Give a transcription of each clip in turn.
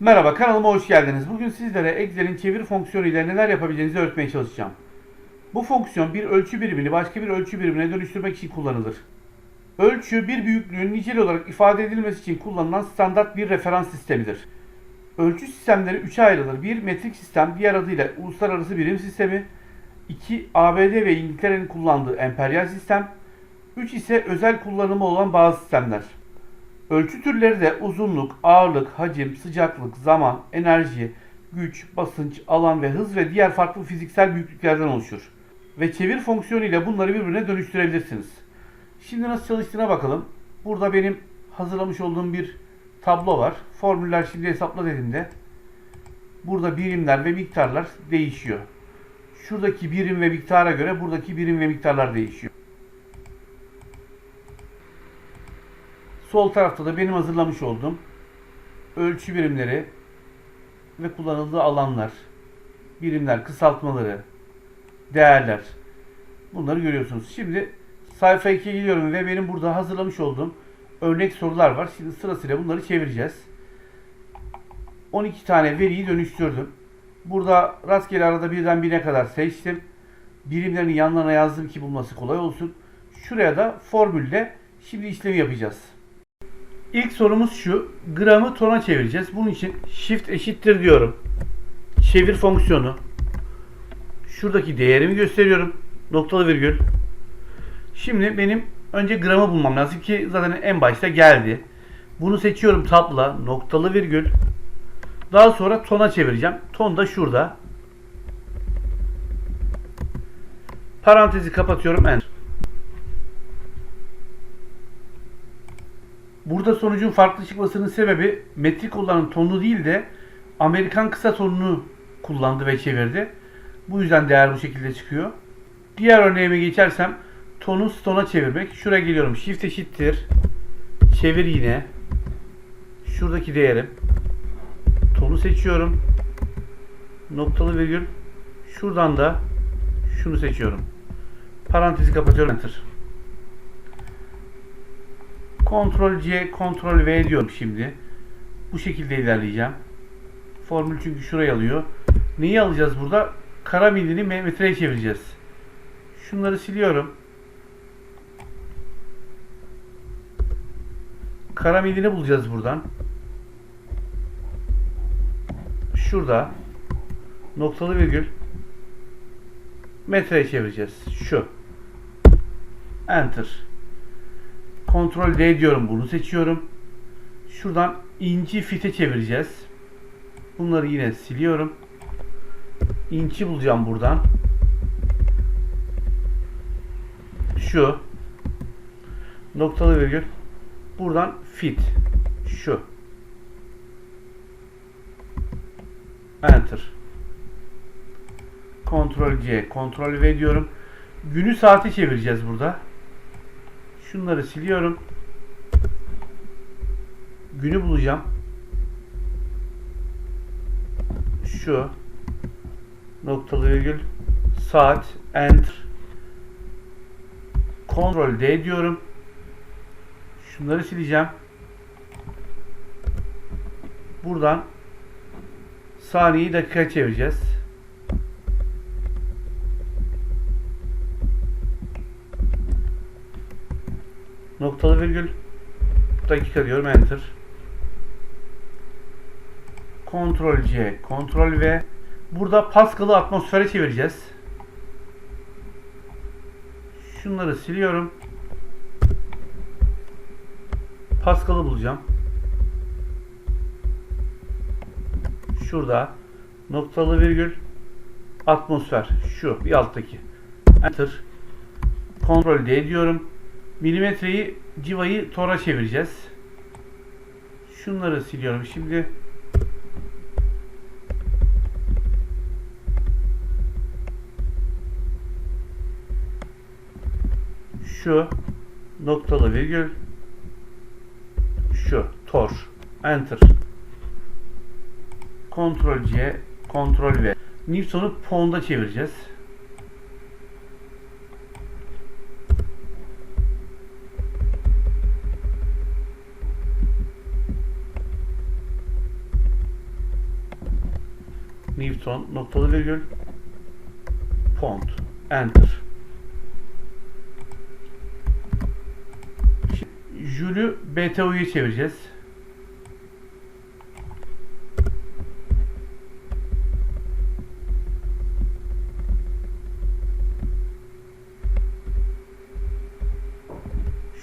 Merhaba kanalıma hoş geldiniz. Bugün sizlere Excel'in çevir fonksiyonu ile neler yapabileceğinizi öğretmeye çalışacağım. Bu fonksiyon bir ölçü birimini başka bir ölçü birimine dönüştürmek için kullanılır. Ölçü bir büyüklüğün nicel olarak ifade edilmesi için kullanılan standart bir referans sistemidir. Ölçü sistemleri üçe ayrılır. Bir metrik sistem, diğer adıyla uluslararası birim sistemi. 2. ABD ve İngiltere'nin kullandığı emperyal sistem. 3 ise özel kullanımı olan bazı sistemler. Ölçü türleri de uzunluk, ağırlık, hacim, sıcaklık, zaman, enerji, güç, basınç, alan ve hız ve diğer farklı fiziksel büyüklüklerden oluşur. Ve çevir fonksiyonu ile bunları birbirine dönüştürebilirsiniz. Şimdi nasıl çalıştığına bakalım. Burada benim hazırlamış olduğum bir tablo var. Formüller şimdi hesapla dediğimde burada birimler ve miktarlar değişiyor. Şuradaki birim ve miktara göre buradaki birim ve miktarlar değişiyor. Sol tarafta da benim hazırlamış olduğum ölçü birimleri ve kullanıldığı alanlar, birimler, kısaltmaları, değerler. Bunları görüyorsunuz. Şimdi sayfa 2'ye gidiyorum ve benim burada hazırlamış olduğum örnek sorular var. Şimdi sırasıyla bunları çevireceğiz. 12 tane veriyi dönüştürdüm. Burada rastgele arada birden birine kadar seçtim. Birimlerin yanlarına yazdım ki bulması kolay olsun. Şuraya da formülle şimdi işlemi yapacağız. İlk sorumuz şu. Gramı tona çevireceğiz. Bunun için shift eşittir diyorum. Çevir fonksiyonu. Şuradaki değerimi gösteriyorum. Noktalı virgül. Şimdi benim önce gramı bulmam lazım ki zaten en başta geldi. Bunu seçiyorum tabla noktalı virgül. Daha sonra tona çevireceğim. Ton da şurada. Parantezi kapatıyorum. Enter. Burada sonucun farklı çıkmasının sebebi metrik olanın tonunu değil de Amerikan kısa tonunu kullandı ve çevirdi. Bu yüzden değer bu şekilde çıkıyor. Diğer örneğime geçersem tonu stona çevirmek. Şuraya geliyorum. Shift eşittir. Çevir yine. Şuradaki değerim. Tonu seçiyorum. Noktalı virgül. Şuradan da şunu seçiyorum. Parantezi kapatıyorum. Enter. Ctrl C, Ctrl V diyorum şimdi. Bu şekilde ilerleyeceğim. Formül çünkü şurayı alıyor. Neyi alacağız burada? Kara metreye çevireceğiz. Şunları siliyorum. Kara milini bulacağız buradan. Şurada noktalı virgül metreye çevireceğiz. Şu. Enter. Ctrl D diyorum bunu seçiyorum. Şuradan inci fite çevireceğiz. Bunları yine siliyorum. İnci bulacağım buradan. Şu. Noktalı virgül. Buradan fit. Şu. Enter. Ctrl C, Ctrl V diyorum. Günü saati çevireceğiz burada. Şunları siliyorum. Günü bulacağım. Şu noktalı virgül saat enter Ctrl D diyorum. Şunları sileceğim. Buradan saniyeyi dakika çevireceğiz. Noktalı virgül dakika diyorum enter. Ctrl C, Ctrl V. Burada Pascal'ı atmosfere çevireceğiz. Şunları siliyorum. Pascal'ı bulacağım. Şurada noktalı virgül atmosfer şu bir alttaki. Enter. Ctrl D diyorum. Milimetreyi civayı tora çevireceğiz. Şunları siliyorum. Şimdi şu noktalı virgül şu tor enter Ctrl C Ctrl V Newton'u pound'a çevireceğiz. Newton noktalı virgül Pond. Enter. Jül'ü BTU'ya çevireceğiz.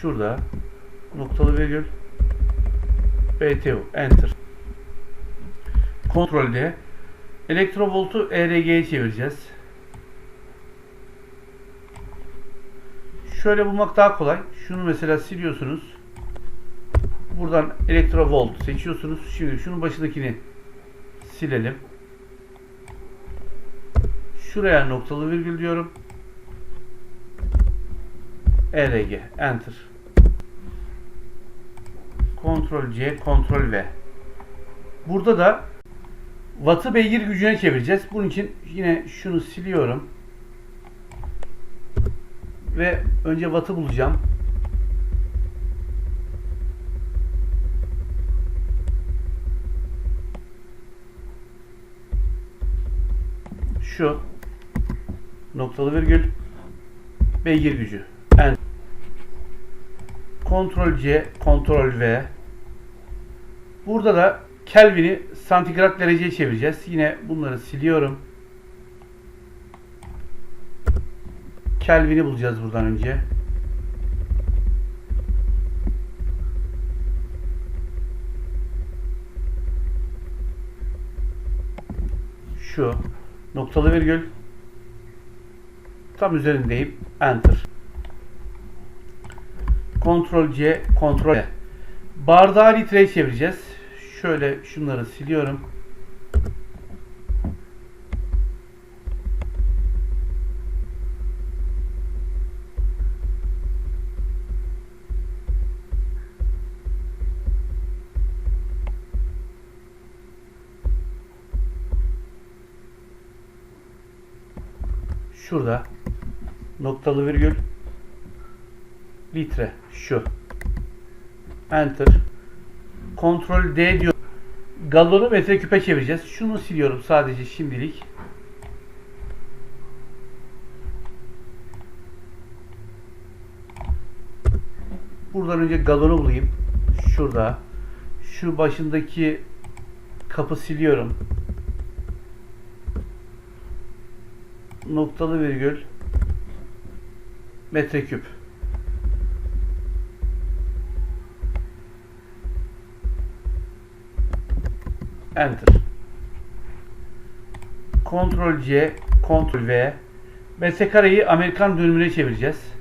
Şurada noktalı virgül BTU enter. Kontrolde elektrovoltu ERG'ye çevireceğiz. Şöyle bulmak daha kolay. Şunu mesela siliyorsunuz. Buradan elektrovolt seçiyorsunuz. Şimdi şunun başındakini silelim. Şuraya noktalı virgül diyorum. ERG enter. Ctrl C, Ctrl V. Burada da Watt'ı beygir gücüne çevireceğiz. Bunun için yine şunu siliyorum. Ve önce Watt'ı bulacağım. Şu noktalı virgül beygir gücü. En Ctrl C, Ctrl V. Burada da Kelvin'i santigrat dereceye çevireceğiz. Yine bunları siliyorum. Kelvin'i bulacağız buradan önce. Şu noktalı virgül tam üzerindeyim. Enter. Ctrl C, Ctrl V. Bardağı litreye çevireceğiz. Şöyle şunları siliyorum. Şurada noktalı virgül litre şu. Enter. Ctrl D diyor. Galonu metreküpe çevireceğiz. Şunu siliyorum sadece şimdilik. Buradan önce galonu bulayım. Şurada. Şu başındaki kapı siliyorum. Noktalı virgül metreküp. Enter. Ctrl C, Ctrl V. Metrekareyi Amerikan dönümüne çevireceğiz.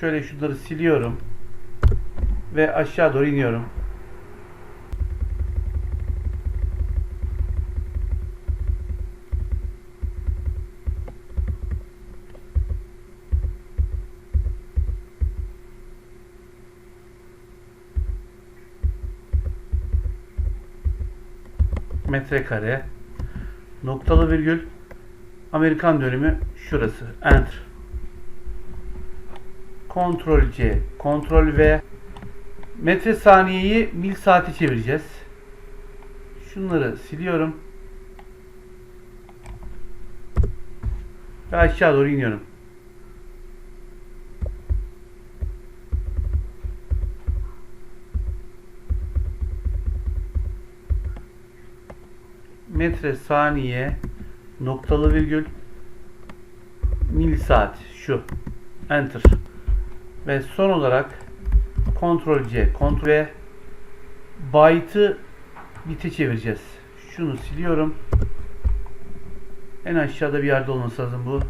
Şöyle şunları siliyorum. Ve aşağı doğru iniyorum. Metrekare noktalı virgül Amerikan dönümü şurası. Enter. Ctrl C, Ctrl V metre saniyeyi mil saati çevireceğiz. Şunları siliyorum. Ve aşağı doğru iniyorum. Metre saniye noktalı virgül mil saat şu. Enter. Ve son olarak Ctrl C Ctrl V byte'ı bite çevireceğiz. Şunu siliyorum. En aşağıda bir yerde olması lazım bu.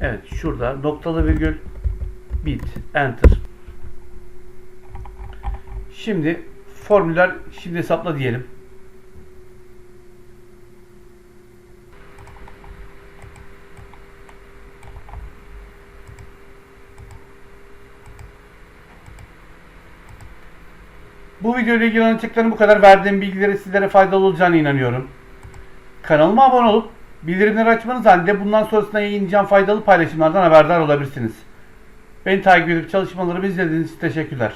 Evet şurada noktalı virgül bit enter. Şimdi formüller şimdi hesapla diyelim. Bu video ile ilgili anlatacaklarım bu kadar. Verdiğim bilgileri sizlere faydalı olacağına inanıyorum. Kanalıma abone olup bildirimleri açmanız halinde bundan sonrasında yayınlayacağım faydalı paylaşımlardan haberdar olabilirsiniz. Beni takip edip çalışmalarımı izlediğiniz için teşekkürler.